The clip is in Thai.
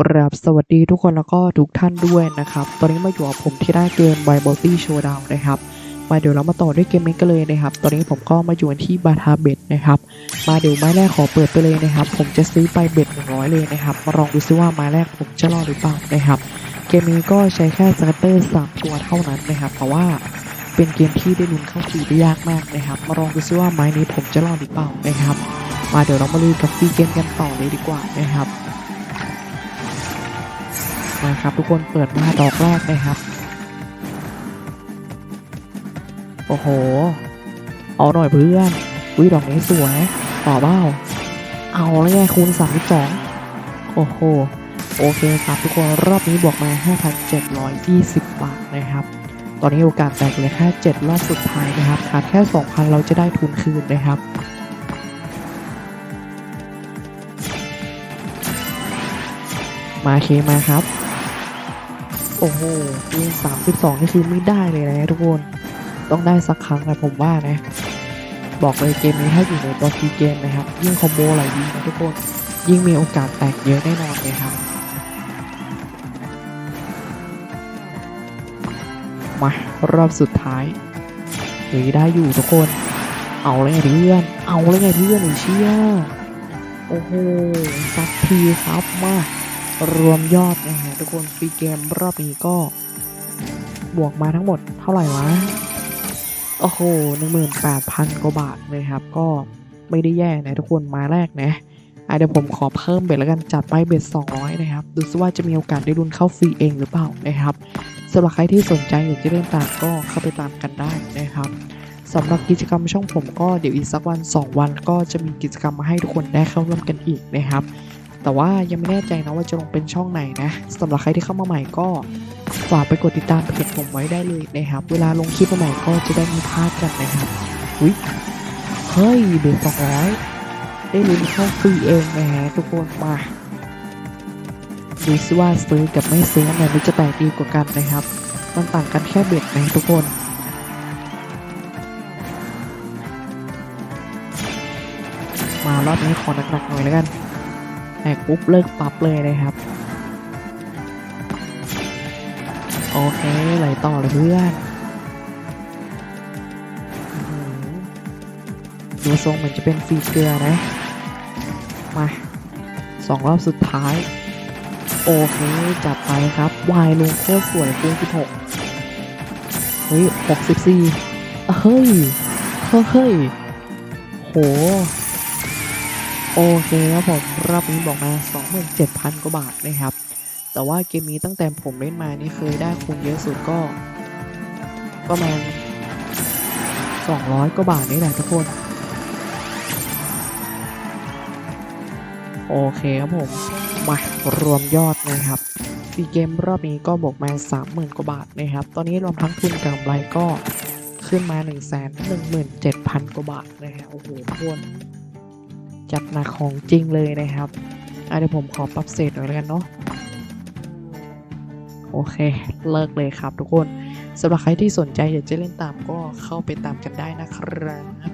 กราบสวัสดีทุกคนแล้วก็ทุกท่านด้วยนะครับ ตอนนี้มาอยู่กับผมที่ได้เกม b i b o t y Showdown นะครับ มาเดี๋ยวเรามาต่อด้วยเกมนี้กันเลยนะครับ ตอนนี้ผมก็มาอยู่กันที่บาทาเบ็ดนะครับ มาเดี๋ยวไม้แรกขอเปิดไปเลยนะครับ ผมจะซื้อไปเบ็ด100เลยนะครับ มาลองดูซิว่าไม้แรกผมจะรอดหรือเปล่านะครับ เกมนี้ก็ใช้แค่สกัตเตอร์3ตัวเท่านั้นนะครับ แต่ว่าเป็นเกมที่ได้ลุ้นเข้าฟรีได้ยากมากนะครับ มาลองดูซิว่าไม้นี้ผมจะรอดหรือเปล่านะครับ มาเดี๋ยวเรามาลุยกับฟรีเกมกันต่อเลยดีกว่านะครับ มาครับ ทุกคนเปิดมาดอกแรกนะครับ โอ้โห เอาหน่อยเพื่อนวิดอกนี้สวยต่อเบ้า เอาแล้วไงคูณ32โอ้โห โอเคครับทุกคนรอบนี้บวกมา 5,720 บาทนะครับ ตอนนี้โอกาสแตกเหลือแค่7รอบสุดท้ายนะครับ ขาดแค่ 2,000 เราจะได้ทุนคืนนะครับมาเคมาครับ อ้โหคูณ32นี่คือไม่ได้เลยนะทุกคน ต้องได้สักครั้งนะผมว่านะ บอกเลยเกมนี้ถ้าอยู่ในตัวฟีเกมนะครับ ยิ่งคอมโบไหลยิ่งนะทุกคน ยิ่งมีโอกาสแตกเยอะแน่นอนเลยครับ มารอบสุดท้ายเฮ้ยได้อยู่ทุกคน เอาเลยเพื่อน เอาเลยเพื่อนเชี่ยโอ้โหสักทีครับมา รวมยอดนะฮะทุกคนฟรีเกมรอบนี้ก็ บวกมาทั้งหมดเท่าไหร่วะ โอ้โหหนึ่งหมื่นแปดพันกว่าบาทเลยครับ ก็ไม่ได้แย่นะทุกคนมาแรกนะเดี๋ยวผมขอเพิ่มเบ็ดแล้วกันจัดไปเบ็ด200 นะครับ ดูซิว่าจะมีโอกาสได้ลุ้นเข้าฟรีเองหรือเปล่านะครับสำหรับใครที่สนใจอยากจะเล่นตามก็เข้าไปตามกันได้นะครับสำหรับกิจกรรมช่องผมก็เดี๋ยวอีกสักวัน 2 วันก็จะมีกิจกรรมมาให้ทุกคนได้เข้าร่วมกันอีกนะครับ แต่ว่ายังไม่แน่ใจนะว่าจะลงเป็นช่องไหนนะสำหรับใครที่เข้ามาใหม่ก็ฝากไปกดติดตามเพจผมไว้ได้เลยนะครับ เวลาลงคลิปใหม่ก็จะได้มีพลาดกันนะครับอุ้ยเฮ้ยเบสสองร้อยได้ลุ้นเข้าฟรีเองนะฮะทุกคนมาดูซิว่าซื้อกับไม่ซื้ออันไหนมันจะแตกดีกว่ากันนะครับ มันต่างกันแค่เบ็ดนะทุกคนมารอบนี้ขอหนักๆหน่อยแล้วกัน แตกปุ๊บเลิกปั๊บเลยนะครับ โอเคไหลต่อเลยเพื่อนดูทรงเหมือนจะเป็นฟีเกลือนะ มาสองรอบสุดท้าย โอเค จัดไปครับ วายลงโคตรสวยคูณ16เฮ้ย64เฮ้ย เฮ้ย โห โอเคครับผมรอบนี้บอกมา 27,000 กว่าบาทนะครับ แต่ว่าเกมนี้ตั้งแต่ผมเล่นมานี่เคยได้คูณเยอะสุดก็ ประมาณ 200 กว่าบาทนี่แหละทุกคน โอเคครับผม มารวมยอดนะครับฟรีเกมรอบนี้ก็บอกมา 30,000 กว่าบาทนะครับ ตอนนี้รวมทั้งทุนกับกำไรก็ขึ้นมา 1 1 7 0 0 0 กว่าบาทนะฮะโอ้โหทุกคน จัดหนักของจริงเลยนะครับเดี๋ยวผมขอปรับเศษหน่อยแล้วกันเนาะโอเค เลิกเลยครับทุกคนสำหรับใครที่สนใจอยากจะเล่นตามก็เข้าไปตามกันได้นะครับ